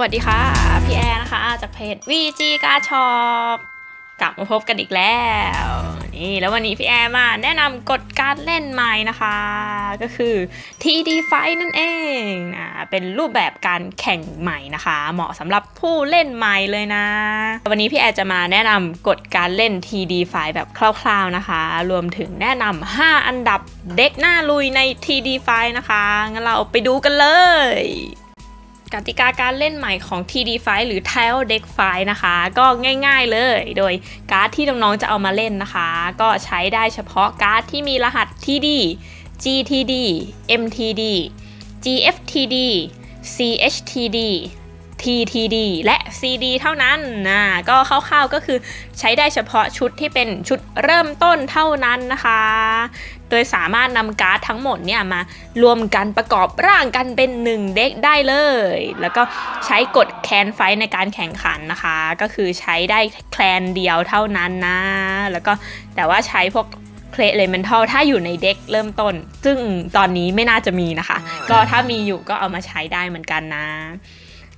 วัสดีค่ะ พี่แอร์นะคะ จากเพจ VG กาชอบกลับมาพบกันอีกแล้ว นี่แล้ววันนี้พี่แอร์มาแนะนำกฎการเล่นใหม่นะคะ ก็คือ TD Fight นั่นเองนะเป็นรูปแบบการแข่งใหม่นะคะ เหมาะสำหรับผู้เล่นใหม่เลยนะ วันนี้พี่แอร์จะมาแนะนำกฎการเล่น TD Fight แบบคร่าวๆนะคะ รวมถึงแนะนำ5อันดับเด็กหน้าลุยใน TD Fight นะคะงั้นเราไปดูกันเลย กติกาการเล่นใหม่ของ TD f i หรือ Tile Deck f i นะคะ ก็ง่ายๆเลย โดยการ์ดที่น้องๆจะเอามาเล่นนะคะ ก็ใช้ได้เฉพาะการ์ดที่มีรหัส TD GTD MTD GFTD CHTD TTD และ CD เท่านั้นนะก็คร่าวๆก็คือใช้ได้เฉพาะชุดที่เป็นชุดเริ่มต้นเท่านั้นนะคะ โดยสามารถนำการ์ดทั้งหมดเนี่ยมารวมกันประกอบร่างกันเป็นหนึ่งเด็กได้เลย แล้วก็ใช้กดแคนไฟในการแข่งขันนะคะ ก็คือใช้ได้แคลนเดียวเท่านั้นนะ แล้วก็แต่ว่าใช้พวกเคลเลเมนทัลถ้าอยู่ในเด็กเริ่มต้น ซึ่งตอนนี้ไม่น่าจะมีนะคะ ก็ถ้ามีอยู่ก็เอามาใช้ได้เหมือนกันนะ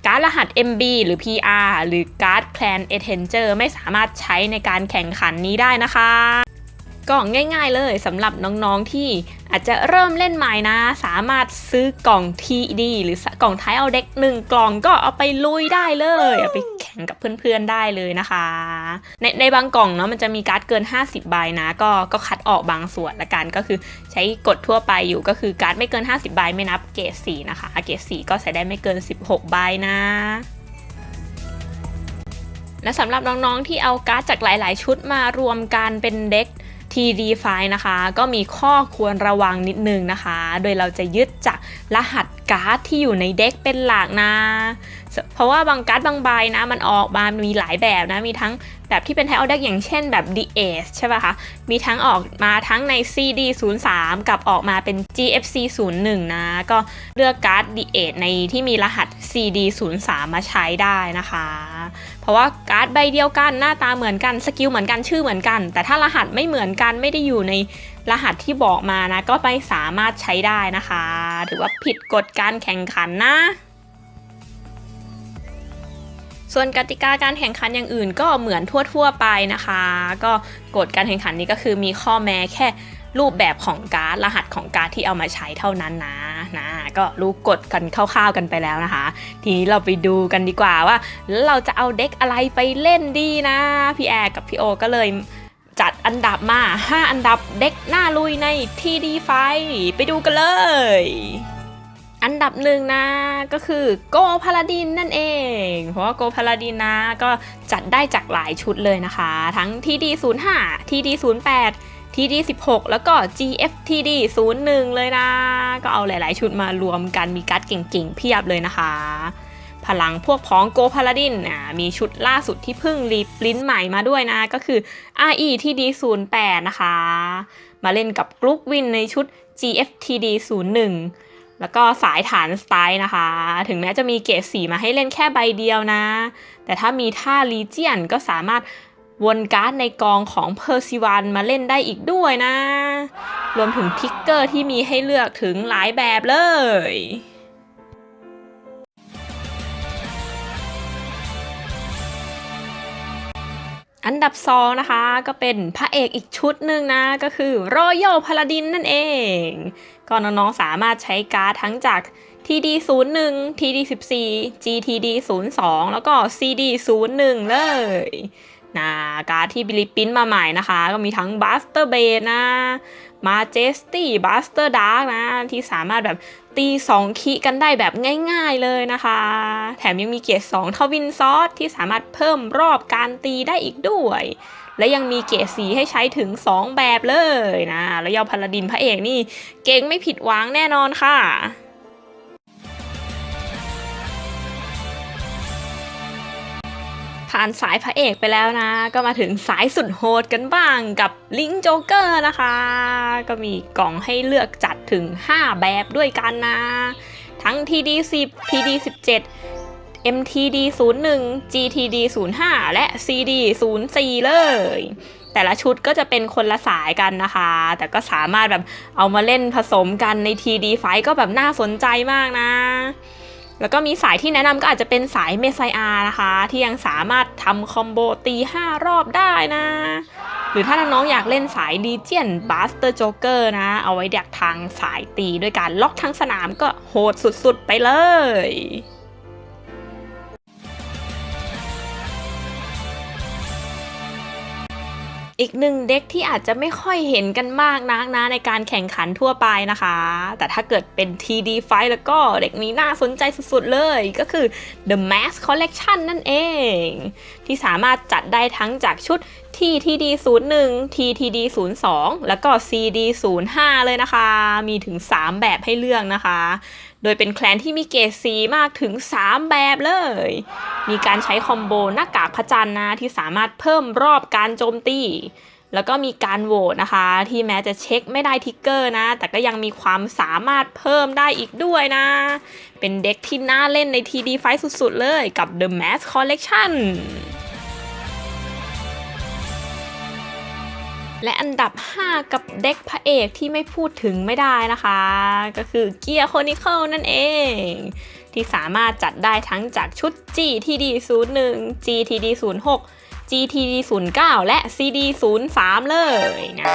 การ์ดรหัส MB หรือ PR หรือการ์ด Clan e t e n g e r ไม่สามารถใช้ในการแข่งขันนี้ได้นะคะ ก็ง่ายๆเลยสำหรับน้องๆที่อาจจะเริ่มเล่นใหม่นะ สามารถซื้อกล่อง TD หรือกล่องท้ายเอาเด็กหนึ่งกล่องก็เอาไปลุยได้เลยเอาไปแข่งกับเพื่อนๆได้เลยนะคะ ในในบางกล่องเนาะมันจะมีการ์ดเกิน 50 ใบนะ ก็ก็คัดออกบางส่วนละกันก็คือใช้กดทั่วไปอยู่ก็คือการ์ดไม่เกิน 50 ใบไม่นับเกรด4นะคะเกรด4ก็ใช้ได้ไม่เกิน 16 ใบนะและสำหรับน้องๆที่เอาการ์ดจากหลาย ๆ ชุดมารวมกันเป็นเด็ก TD f i นะคะ ก็มีข้อควรระวังนิดนึงนะคะ โดยเราจะยึดจากรหัสการ์ดที่อยู่ในเด็กเป็นหลักนะ เพราะว่าบางการ์ดบางใบนะ มันออกมา มีหลายแบบนะ มีทั้งแบบที่เป็นไทออเด็กอย่างเช่นแบบ d s ใช่ป่ะคะ มีทั้งออกมาทั้งใน CD 0 3กับออกมาเป็น GFC 0 1นะ ก็เลือกการ์ด d s ในที่มีรหัส CD 0 3มาใช้ได้นะคะ ราะว่าการ์ดใบเดียวกันหน้าตาเหมือนกันสกิลเหมือนกันชื่อเหมือนกัน แต่ถ้ารหัสไม่เหมือนกันไม่ได้อยู่ในรหัสที่บอกมานะ ก็ไม่สามารถใช้ได้นะคะ ถือว่าผิดกฎการแข่งขันนะส่วนกติกาการแข่งขันอย่างอื่นก็เหมือนทั่วๆไปนะคะ ก็กฎการแข่งขันนี้ก็คือมีข้อแม้แค่ รูปแบบของการ์ดรหัสของการ์ดที่เอามาใช้เท่านั้นนะนะก็รู้กฎกันคร่าวๆกันไปแล้วนะคะ ทีนี้เราไปดูกันดีกว่าว่าแล้วเราจะเอาเด็กอะไรไปเล่นดีนะพี่แอร์กับพี่โอก็เลยจัดอันดับมา 5 อันดับเด็กหน้าลุยใน TD ไฟไปดูกันเลย อันดับหนึ่งนะก็คือโกพาลาดินนั่นเอง เพราะว่าโกพาลาดินนะก็จัดได้จากหลายชุดเลยนะคะ ทั้ง TD 05 TD 08 TD 16 แล้วก็ GFTD 01 เลยนะ ก็เอาหลาย ๆ ชุดมารวมกันมีการ์ดเก่ง ๆ เพียบเลยนะคะ พลังพวกพ้องโกพาลาดินอะมีชุดล่าสุดที่เพิ่งรีปริ้นใหม่มาด้วยนะ ก็คือ RE TD 08นะคะ มาเล่นกับกรุ๊ปวินในชุด GFTD 01 แล้วก็สายฐานสไตล์นะคะ ถึงแม้จะมีเกรดสีมาให้เล่นแค่ใบเดียวนะ แต่ถ้ามีท่าลีเจียนก็สามารถ วนการ์ดในกองของเพอร์ซิวันมาเล่นได้อีกด้วยนะ รวมถึงทิกเกอร์ที่มีให้เลือกถึงหลายแบบเลยอันดับ2นะคะก็เป็นพระเอกอีกชุดหนึ่งนะ ก็คือ Royal Paladin นั่นเอง ก็น้องๆสามารถใช้การ์ดทั้งจาก TD 01 TD 14 GTD 02แล้วก็ CD 01เลย นะการ์ดที่บิลิปปินมาใหม่นะคะ ก็มีทั้ง Buster b a s นะ Majesty Buster Dark นะ ที่สามารถแบบตี2คีกันได้แบบง่ายๆเลยนะคะ แถมยังมีเกียร2ทวินซอสที่สามารถเพิ่มรอบการตีได้อีกด้วย และยังมีเกียรสีให้ใช้ถึง 2 แบบเลยนะ แล้วยอพาลาดินพระเอกนี่ เก่งไม่ผิดหวังแน่นอนค่ะ ผ่านสายพระเอกไปแล้วนะ ก็มาถึงสายสุดโหดกันบ้างกับลิงโจเกอร์นะคะ ก็มีกล่องให้เลือกจัดถึง 5 แบบด้วยกันนะ ทั้ง TD 10 TD 17 MTD 01 GTD 05และ CD 04เลย แต่ละชุดก็จะเป็นคนละสายกันนะคะ แต่ก็สามารถแบบเอามาเล่นผสมกันใน TD ไฟก็แบบน่าสนใจมากนะ แล้วก็มีสายที่แนะนำก็อาจจะเป็นสายเมไซอานะคะ ที่ยังสามารถทำคอมโบตี 5 รอบได้นะ หรือถ้าน้องๆอยากเล่นสาย Legion Buster Joker นะ เอาไว้ดักทางสายตีด้วยการล็อกทั้งสนามก็โหดสุดๆไปเลย อีกหนึ่งเด็กที่อาจจะไม่ค่อยเห็นกันมากนักนะในการแข่งขันทั่วไปนะคะ แต่ถ้าเกิดเป็น TD Fight แล้วก็เด็กนี้น่าสนใจสุดๆเลยก็คือ The Max Collection นั่นเอง ที่สามารถจัดได้ทั้งจากชุด TTD 01 TTD 02แล้วก็ CD 05เลยนะคะ มีถึง 3 แบบให้เลือกนะคะ โดยเป็นแคลนที่มีเกรดสีมากถึง 3 แบบเลย มีการใช้คอมโบหน้ากากพระจันทร์นะที่สามารถเพิ่มรอบการโจมตี แล้วก็มีการโหวตนะคะ ที่แม้จะเช็คไม่ได้ทิกเกอร์นะ แต่ก็ยังมีความสามารถเพิ่มได้อีกด้วยนะ เป็นเด็กที่น่าเล่นใน TD Fight สุดๆเลยกับ The Mask Collection และอันดับ 5 กับเด็กพระเอกที่ไม่พูดถึงไม่ได้นะคะ ก็คือเกียร์โคนิเคิลนั่นเอง ที่สามารถจัดได้ทั้งจากชุด GTD 01 GTD09 และ CD 03เลยนะ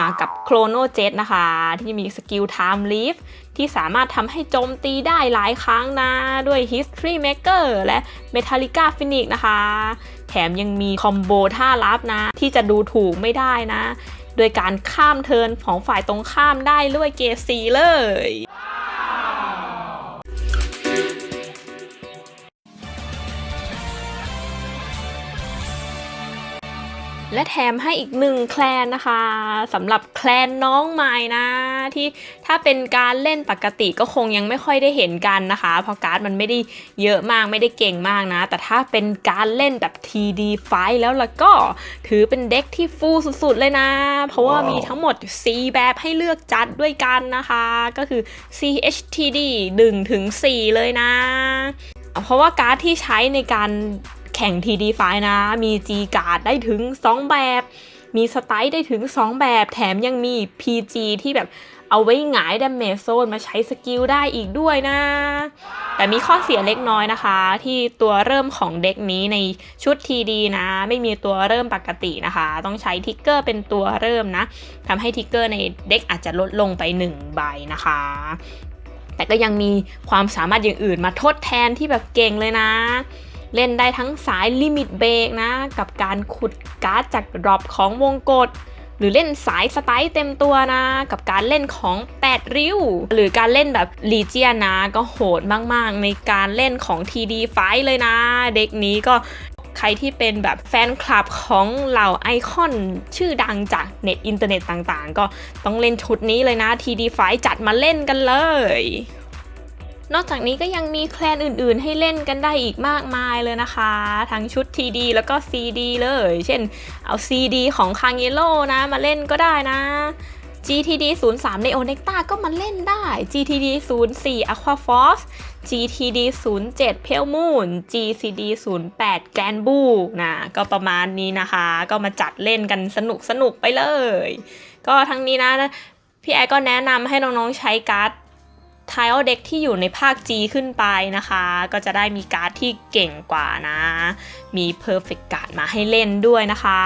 มากับโครโนเจ็ตนะคะ ที่มีสกิล Time Leaf ที่สามารถทำให้โจมตีได้หลายครั้งนะ ด้วย History Maker และ Metallica Phoenix นะคะ แถมยังมีคอมโบท่าลับนะ ที่จะดูถูกไม่ได้นะ โดยการข้ามเทินของฝ่ายตรงข้ามได้ด้วยเกสีเลย และแถมให้อีกหนึ่งแคลนนะคะสำหรับแคลนน้องใหม่นะ ที่ถ้าเป็นการเล่นปกติก็คงยังไม่ค่อยได้เห็นกันนะคะ เพราะการ์ดมันไม่ได้เยอะมากไม่ได้เก่งมากนะ แต่ถ้าเป็นการเล่นแบบ TD ไฟแล้วล้วก็ถือเป็นเด็กที่ฟูสุดๆเลยนะ เพราะว่ามีทั้งหมด 4 แบบให้เลือกจัดด้วยกันนะคะ ก็คือ CHTD 1ถึง4เลยนะ เพราะว่าการ์ดที่ใช้ในการ แข่ง TD ไฟนะ มี G การ์ดได้ถึง 2 แบบ มีสไตล์ได้ถึง 2 แบบ แถมยังมี PG ที่แบบเอาไว้หงายดาเมจโซนมาใช้สกิลได้อีกด้วยนะ แต่มีข้อเสียเล็กน้อยนะคะ ที่ตัวเริ่มของเด็กนี้ในชุด TD นะ ไม่มีตัวเริ่มปกตินะคะ ต้องใช้ทิกเกอร์เป็นตัวเริ่มนะทำให้ทิกเกอร์ในเด็กอาจจะลดลงไป 1 ใบนะคะ แต่ก็ยังมีความสามารถอย่างอื่นมาทดแทนที่แบบเก่งเลยนะ เล่นได้ทั้งสายลิมิตเบรกนะ กับการขุดการ์ดจากดรอปของวงกฏหรือเล่นสายสไตล์เต็มตัวนะ กับการเล่นของ 8 ริ้ว หรือการเล่นแบบลีเจียนะ ก็โหดมากๆ ในการเล่นของ TD ไฟเลยนะ เด็กนี้ก็ใครที่เป็นแบบแฟนคลับของเหล่าไอคอนชื่อดังจากเน็ตอินเทอร์เน็ตต่างๆ ก็ต้องเล่นชุดนี้เลยนะ TD ไฟจัดมาเล่นกันเลย นอกจากนี้ก็ยังมีแคลนอื่นๆ ให้เล่นกันได้อีกมากมายเลยนะคะ ทั้งชุด TD แล้วก็ CD เลย เช่นเอา CD ของคางเ l โ o นะมาเล่นก็ได้นะ GTD 03 Neo Necta ก็มาเล่นได้ GTD 04 Aqua Force GTD 07 Pale Moon GCD 08 Grand Blue นะ ก็ประมาณนี้นะคะ ก็มาจัดเล่นกันสนุกสนุกไปเลย ก็ทั้งนี้นะ พี่แอร์ก็แนะนำให้น้องๆใช้การ์ด ทายเด็กที่อยู่ในภาค G ขึ้นไปนะคะ ก็จะได้มีการ์ดที่เก่งกว่านะ มี Perfect Card มาให้เล่นด้วยนะคะ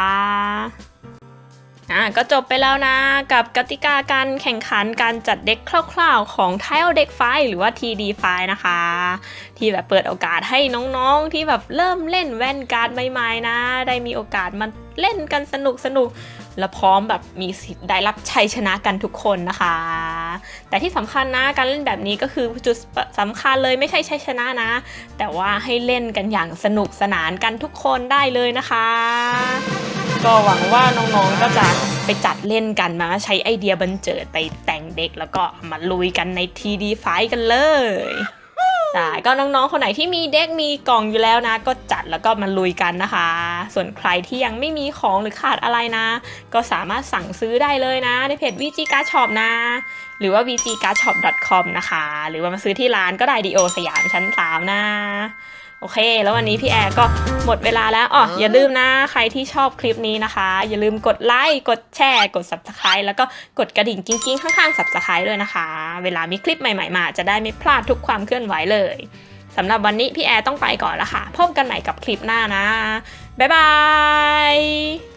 อะก็จบไปแล้วนะ กับกติกาการแข่งขันการจัดเด็กคร่าวๆ ของ Tile Deck ไฟหรือว่า TD ไฟนะคะ ที่แบบเปิดโอกาสให้น้องๆ ที่แบบเริ่มเล่นแว่นการ์ดใหม่ๆนะ ได้มีโอกาสมาเล่นกันสนุกสนุกๆและพร้อมแบบมีสิทธิ์ได้รับชัยชนะกันทุกคนนะคะ แต่ที่สำคัญนะการเล่นแบบนี้ก็คือจุดสำคัญเลยไม่ใช่ใช้ชนะนะ แต่ว่าให้เล่นกันอย่างสนุกสนานกันทุกคนได้เลยนะคะ ก็หวังว่าน้องๆก็จะไปจัดเล่นกันนะใช้ไอเดียบันเจิดไปแต่งเด็กแล้วก็มาลุยกันใน TD ไฟกันเลย ใช่ก็น้องๆ คนไหนที่มีเด็กมีกล่องอยู่แล้วนะ ก็จัดแล้วก็มาลุยกันนะคะ ส่วนใครที่ยังไม่มีของหรือขาดอะไรนะ ก็สามารถสั่งซื้อได้เลยนะ ในเพจ VG Card Shop นะ หรือว่า vgcardshop.com นะคะ หรือว่ามาซื้อที่ร้านก็ได้ดีโอสยามชั้น 3 นะ โอเค แล้ววันนี้พี่แอร์ก็หมดเวลาแล้วอ๋ออย่าลืมนะ ใครที่ชอบคลิปนี้นะคะ อย่าลืมกดไลค์ กดแชร์ กด subscribe แล้วก็กดกระดิ่งกิ้งๆ ข้างๆ subscribe ด้วยนะคะ เวลามีคลิปใหม่ๆ มา จะได้ไม่พลาดทุกความเคลื่อนไหวเลยสำหรับวันนี้พี่แอร์ต้องไปก่อนแล้วค่ะ พบกันใหม่กับคลิปหน้านะ บ๊ายบาย